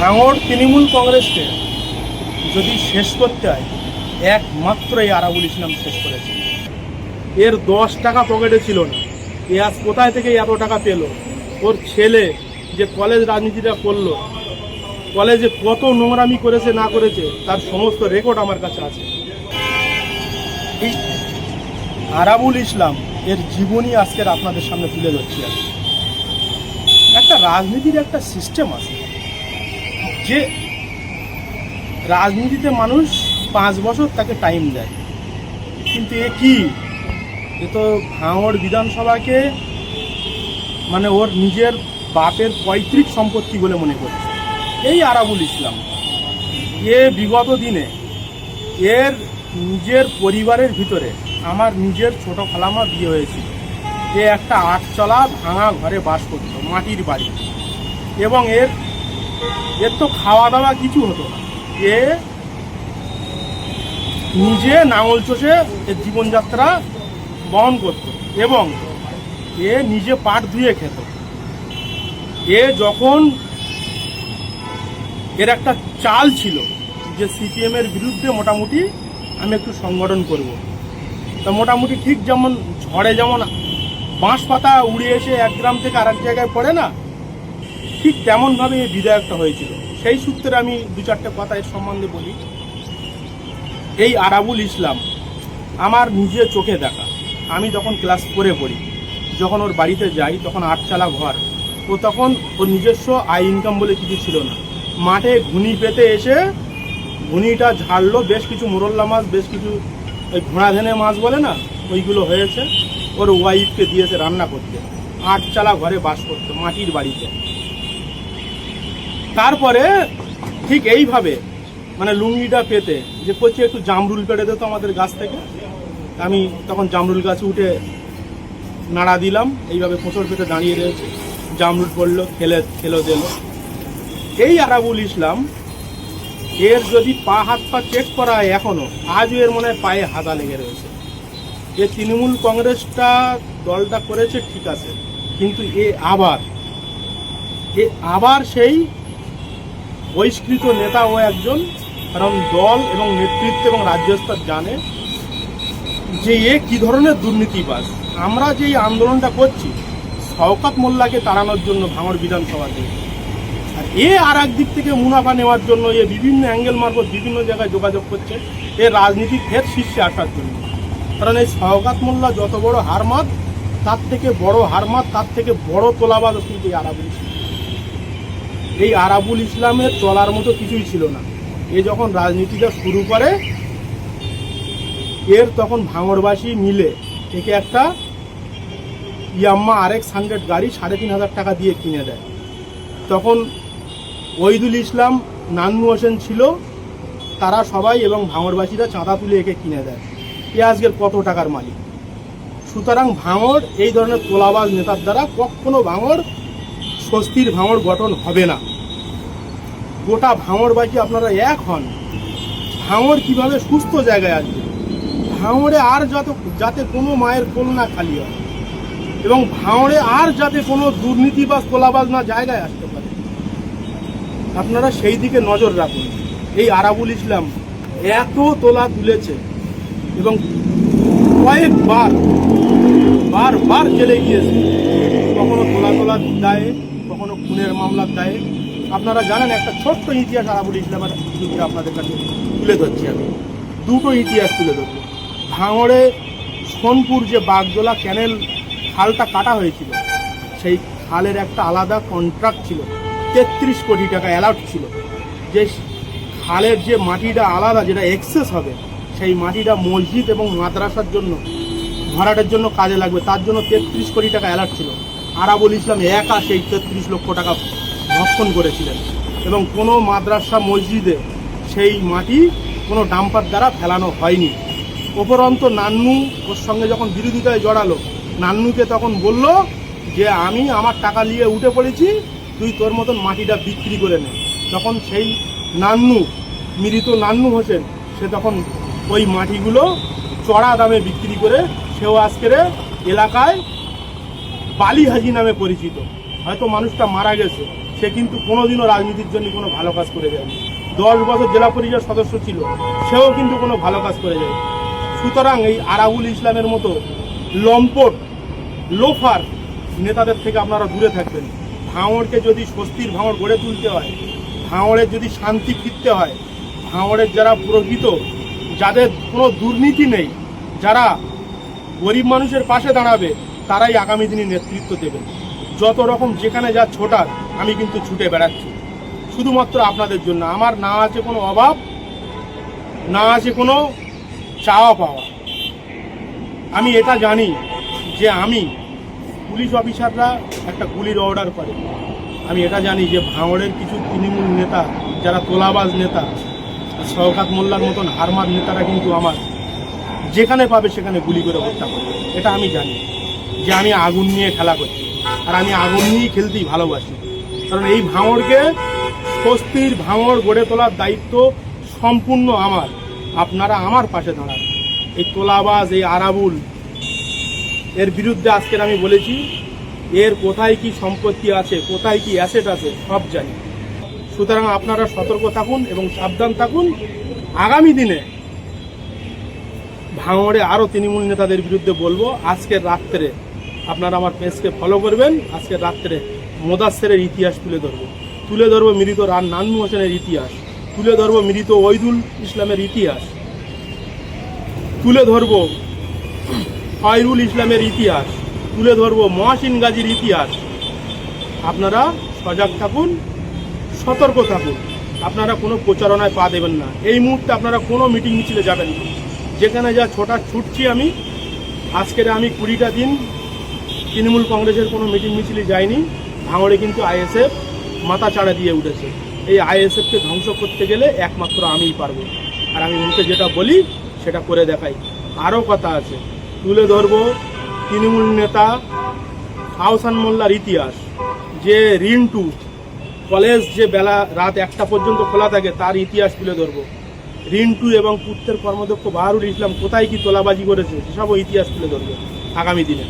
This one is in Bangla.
ভাঙড় তৃণমূল কংগ্রেসকে যদি শেষ করতে হয়, একমাত্র এই আরাবুল ইসলাম শেষ করেছে। এর দশ টাকা পকেটে ছিল না। এ আজ কোথায় থেকে এত টাকা পেল? ওর ছেলে যে কলেজ রাজনীতিটা করল, কলেজে কত নোংরামি করেছে, না করেছে, তার সমস্ত রেকর্ড আমার কাছে আছে। আরাবুল ইসলাম এর জীবনী আজকের আপনাদের সামনে তুলে ধরছি একটা রাজনীতির একটা সিস্টেম আছে। যে রাজনীতিতে মানুষ পাঁচ বছর তাকে টাইম দেয়। কিন্তু এ কি? এ তো ভাঙড় বিধানসভাকে মানে ওর নিজের বাপের পৈতৃক সম্পত্তি বলে মনে করছে। এই আরাবুল ইসলাম। এ বিগত দিনে এর নিজের পরিবারের ভিতরে আমার নিজের ছোট খালামা বিয়ে হয়েছিল। এ একটা আটচলা ভাঙা ঘরে বাস করত, মাটির বাড়ি। এবং এর এর তো খাওয়া দাওয়া কিছু হতো না। এ নিজে নাঙল চষে এর জীবনযাত্রা বহন করত এবং এ নিজে পাট ধুয়ে খেত। এ যখন এর একটা চাল ছিল যে সিপিএম এর বিরুদ্ধে মোটামুটি আমি একটু সংগঠন করব। তা মোটামুটি ঠিক যেমন ঝড়ে যেমন বাঁশ পাতা উড়ে এসে এক গ্রাম থেকে আর জায়গায় পড়ে না ঠিক তেমনভাবে এই বিধায়কটা হয়েছিল। সেই সূত্রে আমি দু চারটে কথা এর সম্বন্ধে বলি। এই আরাবুল ইসলাম আমার নিজে চোখে দেখা। আমি তখন ক্লাস করে পড়ি, যখন ওর বাড়িতে যাই, তখন আটচালা ঘর। ও তখন ওর নিজস্ব আয় ইনকাম বলে কিছু ছিল না। মাঠে ঘুনি পেতে এসে ঘুনিটা ঝাড়লো, বেশ কিছু মোরল্লা মাছ, বেশ কিছু ওই ঘোড়া ধেনে মাছ বলে না, ওইগুলো হয়েছে। ওর ওয়াইফকে দিয়েছে রান্না করতে। আটচালা ঘরে বাস করতো মাটির বাড়িতে। তারপরে ঠিক এইভাবে মানে লুঙ্গিটা পেতে, যে করছে একটু জামরুল পেড়ে দিত আমাদের গাছ থেকে। আমি তখন জামরুল গাছে উঠে নাড়া দিলাম, এইভাবে কোঁচড় পেতে দাঁড়িয়ে রয়েছে। জামরুল পড়ল, খেলে, খেলো দিল। এই আরাবুল ইসলাম, এর যদি পা হাত পা চেক করা হয় এখনও আজও এর মনে হয় পায়ে হাতা লেগে রয়েছে। এ তৃণমূল কংগ্রেসটা দলটা করেছে ঠিক আছে, কিন্তু এ আবার এ আবার সেই বহিষ্কৃত নেতা ও একজন, কারণ দল এবং নেতৃত্ব এবং রাজ্য স্তর জানে যে এ কি ধরনের দুর্নীতিবাজ আমরা যে আন্দোলনটা করছি, শওকাত মোল্লাকে তাড়ানোর জন্য ভাঙড় বিধানসভাতে। আর এ আর দিক থেকে মুনাফা নেওয়ার জন্য এ বিভিন্ন অ্যাঙ্গেল মারফত বিভিন্ন জায়গায় যোগাযোগ করছে, এ রাজনীতি ফের শীর্ষে আসার জন্য। কারণ এই শওকাত মোল্লা যত বড় হারমাত তার থেকে বড় হারমাত তার থেকে বড় তোলাবাজ কিন্তু এই আরাবুল এই আরাবুল ইসলামের চলার মতো কিছুই ছিল না। এ যখন রাজনীতিটা শুরু করে, এর তখন ভাঙড়বাসী মিলে একে একটা ইয়াম্মা আরেক্স হান্ড্রেড গাড়ি সাড়ে তিন হাজার টাকা দিয়ে কিনে দেয়। তখন ওইদুল ইসলাম, নান্নু হোসেন ছিল, তারা সবাই এবং ভাঙড়বাসীরা চাঁদা তুলে একে কিনে দেয়। এ আজকের কত টাকার মালিক? সুতরাং ভাঙড় এই ধরনের তোলাবাজ নেতার দ্বারা কখনো ভাঙড় স্বস্তির ভাঙড় গঠন হবে না। গোটা ভাঙড়বাসী আপনারা এক হন। ভাঙড় কীভাবে সুস্থ জায়গায় আসবে? ভাঙড়ে আর যত যাতে কোনো মায়ের কোল না খালি হয় এবং ভাঙড়ে আর যাতে কোনো দুর্নীতি বা তোলাবাজ না জায়গায় আসতে পারে। আপনারা সেই দিকে নজর রাখুন। এই আরাবুল ইসলাম এত তোলা তুলেছে এবং কয়েকবার, বারবার জেলে গিয়েছে। কখনো তোলা তোলার দায়ে খুনের মামলার দায়ে আপনারা জানেন একটা ছোট্ট ইতিহাস আরাবুল ইসলামের বিরুদ্ধে আপনাদের কাছে তুলে ধরছি আমি। দুটো ইতিহাস তুলে ধরবো ভাঙড়ে সোনপুর যে বাগদোলা ক্যানেল খালটা কাটা হয়েছিল, সেই খালের একটা আলাদা কন্ট্রাক্ট ছিল, তেত্রিশ কোটি টাকা অ্যালাউট ছিল। যে খালের যে মাটিটা আলাদা, যেটা এক্সেস হবে, সেই মাটিটা মসজিদ এবং মাদ্রাসার জন্য, ভাড়াটার জন্য কাজে লাগবে, তার জন্য তেত্রিশ কোটি টাকা অ্যালার্ট ছিল। আরাবুল ইসলাম একা সেই তেত্রিশ লক্ষ টাকা ভক্ষণ করেছিলেন। এবং কোনো মাদ্রাসা মসজিদে সেই মাটি কোনো ডাম্পার দ্বারা ফেলানো হয়নি। উপরন্ত নান্নু ওর সঙ্গে যখন বিরোধিতায় জড়ালো, নান্নুকে তখন বলল যে, আমি আমার টাকা নিয়ে উঠে পড়েছি, তুই তোর মতন মাটিটা বিক্রি করে নে। তখন সেই নান্নু, মৃত নান্নু হোসেন, সে তখন ওই মাটিগুলো চড়া দামে বিক্রি করে সেও আজকের এলাকায় বালি হাজি নামে পরিচিত। হয়তো মানুষটা মারা গেছে, সে কিন্তু কোনোদিনও রাজনীতির জন্য কোনো ভালো কাজ করে যায়নি। দশ বছর জেলা পরিষদ সদস্য ছিল, সেও কিন্তু কোনো ভালো কাজ করে যায় সুতরাং এই আরাবুল ইসলামের মতো লম্পট, লোফার নেতাদের থেকে আপনারা দূরে থাকবেন। ভাঙড়কে যদি স্বস্তির ভাঙড় গড়ে তুলতে হয় ভাঙড়ের যদি শান্তি ফিরতে হয়, ভাঙড়ের যারা প্রকৃত যাদের কোনো দুর্নীতি নেই, যারা গরিব মানুষের পাশে দাঁড়াবে তারাই আগামী দিনে নেতৃত্ব দেবেন। যত রকম যেখানে যা ছোটার, আমি কিন্তু ছুটে বেড়াচ্ছি। শুধুমাত্র আপনাদের জন্য। আমার না আছে কোনো অভাব, না আছে কোনো চাওয়া পাওয়া। আমি এটা জানি যে আমি পুলিশ অফিসাররা একটা গুলির অর্ডার করে। আমি এটা জানি যে ভাঙড়ের কিছু তৃণমূল নেতা, যারা তোলাবাজ নেতা, শওকাত মোল্লার মতন হারমার নেতারা কিন্তু আমার। যেখানে পাবে সেখানে গুলি করে হত্যা করে এটা আমি জানি। যে আমি আগুন নিয়ে খেলা করছি। আর আমি আগুন নিয়েই খেলতেই ভালোবাসি। কারণ এই ভাঙড়কে স্বস্তির ভাঙড় গড়ে তোলার দায়িত্ব সম্পূর্ণ আমার। আপনারা আমার পাশে দাঁড়ান। এই তোলাবাজ, এই আরাবুল, এর বিরুদ্ধে আজকের আমি বলেছি, এর কোথায় কি সম্পত্তি আছে, কোথায় কি অ্যাসেট আছে, সব জানি। সুতরাং আপনারা সতর্ক থাকুন এবং সাবধান থাকুন। আগামী দিনে ভাঙড়ে আরও তৃণমূল নেতাদের বিরুদ্ধে বলব আজকের রাত্রে আপনারা আমার পেজকে ফলো করবেন আজকের রাত্রে মোদাস্সেরের ইতিহাস তুলে ধরবো। তুলে ধরবো মৃত রান নান্নু হোসেনের ইতিহাস। তুলে ধরবো মৃত ওইদুল ইসলামের ইতিহাস। তুলে ধরবো ফয়রুল ইসলামের ইতিহাস। তুলে ধরবো মহাসিন গাজীর ইতিহাস। আপনারা সজাগ থাকুন, সতর্ক থাকুন। আপনারা কোনো প্রচারণায় পা দেবেন না। এই মুহূর্তে আপনারা কোনো মিটিং মিছিলে যাবেন না। যেখানে যা ছোটা ছুটছি আমি, আজকের আমি কুড়িটা দিন তৃণমূল কংগ্রেসের কোনো মিটিং মিছিলে যাইনি, ভাঙড়ে কিন্তু আইএসএফ মাথা চাড়া দিয়ে উঠেছে। এই আইএসএফকে ধ্বংস করতে গেলে একমাত্র আমিই পারব। আর আমি মুখে যেটা বলি, সেটা করে দেখাই। আরও কথা আছে, তুলে ধরবো তৃণমূল নেতা আহসান মোল্লার ইতিহাস। যে রিন্টু কলেজ যে বেলা রাত একটা পর্যন্ত খোলা থাকে, তার ইতিহাস তুলে ধরবো। রিন্টু এবং পুত্রের কর্মদক্ষ বাহারুল ইসলাম কোথায় কি তোলাবাজি করেছে সেসবও ইতিহাস তুলে ধরবে আগামী দিনে।